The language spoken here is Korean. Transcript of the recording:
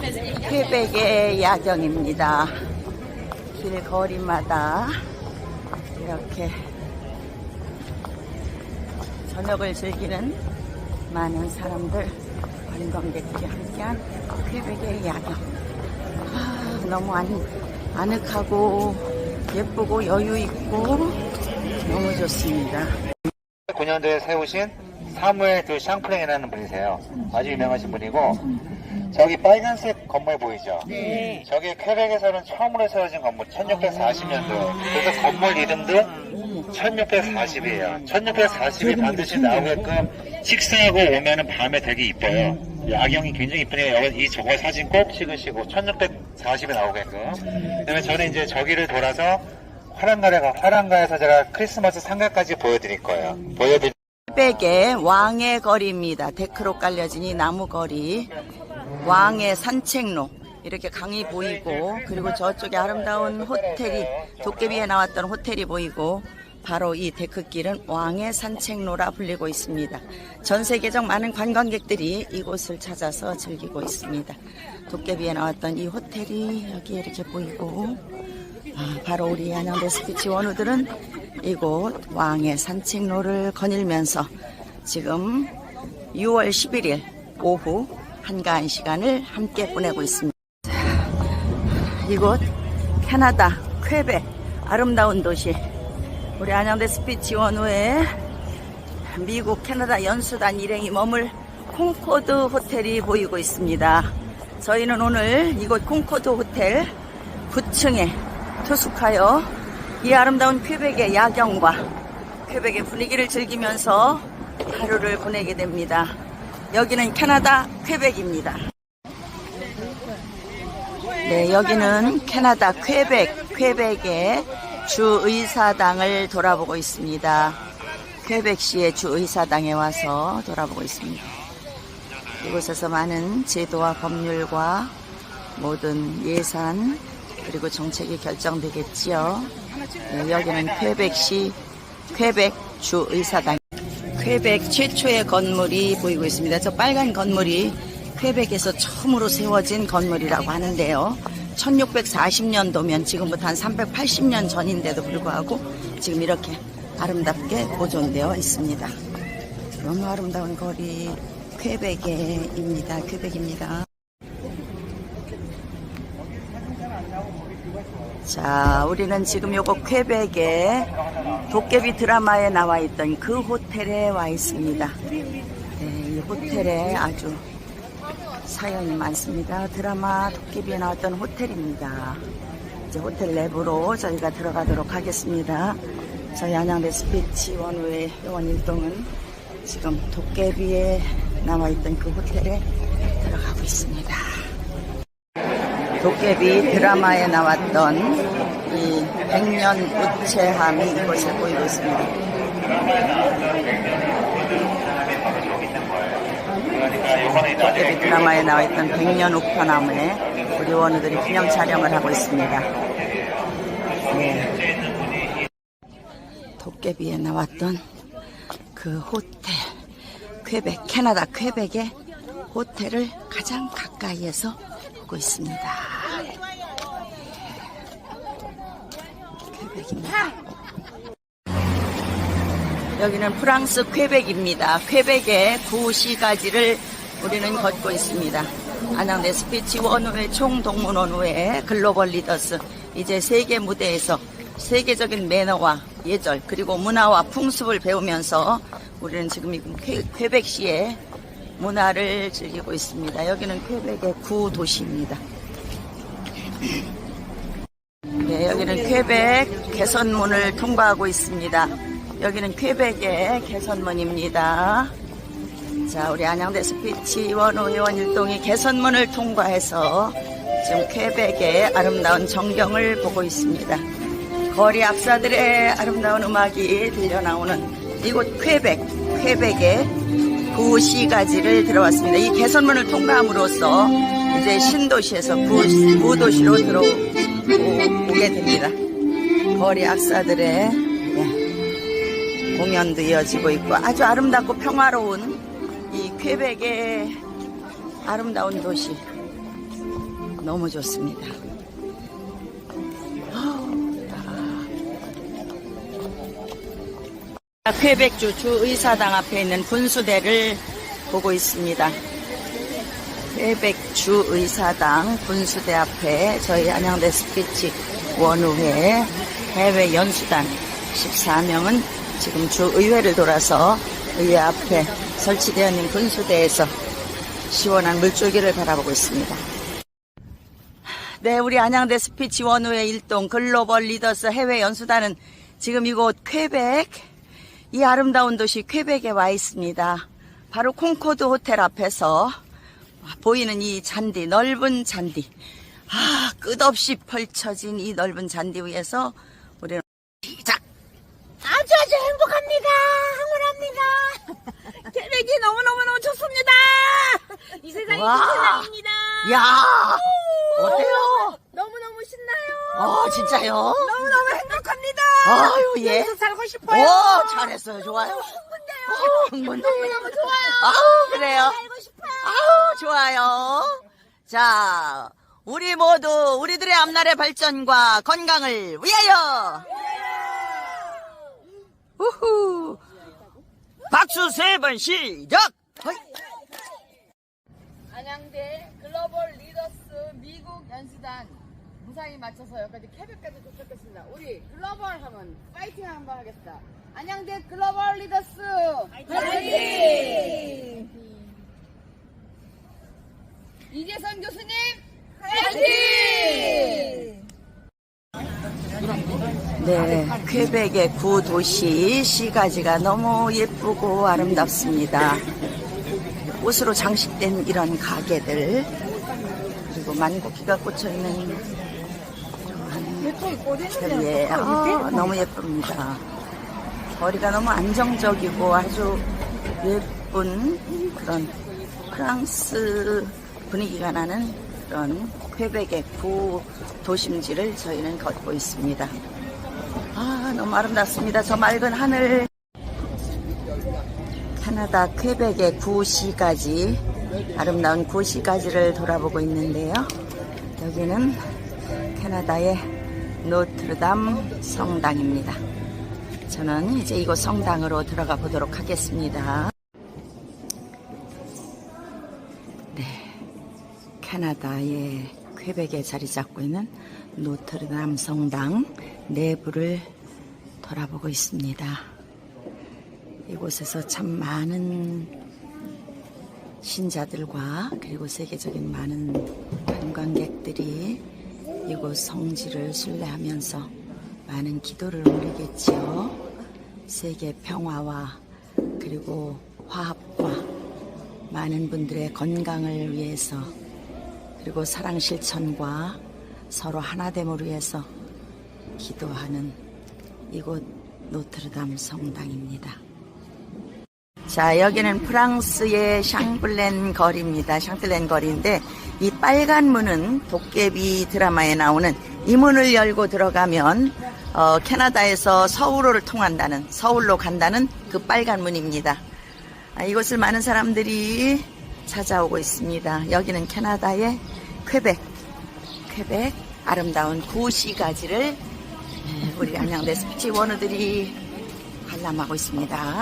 퀘벡의 야경입니다. 길 거리마다 이렇게 저녁을 즐기는 많은 사람들, 관광객들이 함께한 퀘벡의 야경. 아, 너무 안, 아늑하고 예쁘고 여유 있고 너무 좋습니다. 9년도에 세우신 사무엘 드 샹프랭이라는 분이세요. 아주 유명하신 분이고 저기 빨간색 건물 보이죠? 네. 저게 퀘벡에서는 처음으로 세워진 건물 1640년도. 그래서 건물 이름도 1640이에요. 1640이 반드시 나오게끔 식사하고 오면은 밤에 되게 이뻐요. 야경이 굉장히 이쁘네요. 여기 이 저거 사진 꼭 찍으시고 1640이 나오게끔. 그다음에 저는 이제 저기를 돌아서 화랑가래가 화랑가에서 제가 크리스마스 상가까지 보여드릴 거예요. 보여드릴 퀘벡의 왕의 거리입니다. 데크로 깔려진 이 나무 거리. 왕의 산책로. 이렇게 강이 보이고, 그리고 저쪽에 아름다운 호텔이, 도깨비에 나왔던 호텔이 보이고, 바로 이 데크길은 왕의 산책로라 불리고 있습니다. 전 세계적 많은 관광객들이 이곳을 찾아서 즐기고 있습니다. 도깨비에 나왔던 이 호텔이 여기 이렇게 보이고, 아, 바로 우리 안양대 스피치 원우들은 이곳 왕의 산책로를 거닐면서 지금 6월 11일 오후 한가한 시간을 함께 보내고 있습니다. 자, 이곳 캐나다 퀘벡 아름다운 도시 우리 안양대 스피치 원우의 미국 캐나다 연수단 일행이 머물 콩코드 호텔이 보이고 있습니다. 저희는 오늘 이곳 콩코드 호텔 9층에 투숙하여 이 아름다운 퀘벡의 야경과 퀘벡의 분위기를 즐기면서 하루를 보내게 됩니다. 여기는 캐나다 퀘벡입니다. 네, 여기는 캐나다 퀘벡, 퀘벡의 주의사당을 돌아보고 있습니다. 퀘벡시의 주의사당에 와서 돌아보고 있습니다. 이곳에서 많은 제도와 법률과 모든 예산 그리고 정책이 결정되겠지요. 네, 여기는 퀘벡시 퀘벡 주의사당. 퀘벡 최초의 건물이 보이고 있습니다. 저 빨간 건물이 퀘벡에서 처음으로 세워진 건물이라고 하는데요. 1640년도면 지금부터 한 380년 전인데도 불구하고 지금 이렇게 아름답게 보존되어 있습니다. 너무 아름다운 거리 퀘벡에입니다. 퀘벡입니다. 자, 우리는 지금 요거 퀘벡의 도깨비 드라마에 나와 있던 그 호텔에 와 있습니다. 네, 이 호텔에 아주 사연이 많습니다. 드라마 도깨비에 나왔던 호텔입니다. 이제 호텔 내부로 저희가 들어가도록 하겠습니다. 저희 안양대 스피치 원우의 회원 일동은 지금 도깨비에 나와 있던 그 호텔에 들어가고 있습니다. 도깨비 드라마에 나왔던 이 백년 우체함이 이곳에 보이고 있습니다. 도깨비 드라마에 나와 있던 백년 우편함에 우리 원우들이 기념 촬영을 하고 있습니다. 네. 도깨비에 나왔던 그 호텔, 퀘벡, 캐나다 퀘벡의 호텔을 가장 가까이에서 보고 있습니다. 퀘벡입니다. 여기는 프랑스 퀘벡입니다. 퀘벡의 구시가지를 우리는 걷고 있습니다. 안양대 스피치 원우회 총동문원우회 글로벌 리더스 이제 세계 무대에서 세계적인 매너와 예절 그리고 문화와 풍습을 배우면서 우리는 지금 퀘벡시의 문화를 즐기고 있습니다. 여기는 퀘벡의 구도시입니다. 네, 여기는 퀘벡 개선문을 통과하고 있습니다. 여기는 퀘벡의 개선문입니다. 자, 우리 안양대 스피치 원호 회원 일동이 개선문을 통과해서 지금 퀘벡의 아름다운 전경을 보고 있습니다. 거리 앞사들의 아름다운 음악이 들려 나오는 이곳 퀘벡, 퀘벡의 구시가지를 들어왔습니다. 이 개선문을 통과함으로써 이제 신도시에서 구, 구도시로 들어오게 됩니다. 거리 악사들의 예, 공연도 이어지고 있고 아주 아름답고 평화로운 이 퀘벡의 아름다운 도시 너무 좋습니다. 쾌백주 주의사당 앞에 있는 분수대를 보고 있습니다. 쾌백주 의사당 분수대 앞에 저희 안양대 스피치 원우회 해외 연수단 14명은 지금 주 의회를 돌아서 의회 앞에 설치되어 있는 분수대에서 시원한 물줄기를 바라보고 있습니다. 네, 우리 안양대 스피치 원우회 일동 글로벌 리더스 해외 연수단은 지금 이곳 쾌백, 이 아름다운 도시 쾌백에 와 있습니다. 바로 콩코드 호텔 앞에서 보이는 이 잔디, 넓은 잔디. 아, 끝없이 펼쳐진 이 넓은 잔디 위에서 우리는 시작! 아주 아주 행복합니다. 흥분합니다. 계획이 너무너무너무 좋습니다. 이 세상이 와. 야 어때요? 너무너무 신나요. 아, 진짜요? 너무너무 행복합니다. 아유, 예. 여기서 살고 오, 싶어요. 잘했어요. 좋아요. 흥분돼요. 어, 흥분돼. 너무너무 좋아요. 아우, 그래요? 살고 싶어요. 아우, 좋아요. 자, 우리 모두 우리들의 앞날의 발전과 건강을 위하여! 우후! 박수 세 번 시작! 안양대 글로벌 리더스 미국 연수단 무사히 맞춰서 여기까지 캐백까지 도착했습니다. 우리 글로벌 하면 파이팅 한번 하겠습니다. 안양대 글로벌 리더스 파이팅! 이재선 교수님 파이팅! 네, 퀘벡의 구 도시 시가지가 너무 예쁘고 아름답습니다. 꽃으로 장식된 이런 가게들 그리고 만국기가 꽂혀 있는 예, 아, 너무 예쁩니다. 거리가 너무 안정적이고 아주 예쁜 그런 프랑스 분위기가 나는 그런 퀘벡의 구 도심지를 저희는 걷고 있습니다. 아, 너무 아름답습니다. 저 맑은 하늘. 캐나다 퀘벡의 구시가지, 아름다운 구시가지를 돌아보고 있는데요. 여기는 캐나다의 노트르담 성당입니다. 저는 이제 이곳 성당으로 들어가 보도록 하겠습니다. 네. 캐나다의 퀘벡에 자리 잡고 있는 노트르담 성당 내부를 돌아보고 있습니다. 이곳에서 참 많은 신자들과 그리고 세계적인 많은 관광객들이 이곳 성지를 순례하면서 많은 기도를 올리겠지요. 세계 평화와 그리고 화합과 많은 분들의 건강을 위해서 그리고 사랑 실천과 서로 하나됨을 위해서 기도하는 이곳 노트르담 성당입니다. 자, 여기는 프랑스의 샹블렌 거리입니다. 샹틀렌 거리인데 이 빨간 문은 도깨비 드라마에 나오는 이 문을 열고 들어가면 어, 캐나다에서 서울로를 통한다는 서울로 간다는 그 빨간 문입니다. 아, 이곳을 많은 사람들이 찾아오고 있습니다. 여기는 캐나다의 퀘벡, 퀘벡 아름다운 구시가지를 네, 우리 안양대 스피치 원우들이 관람하고 있습니다.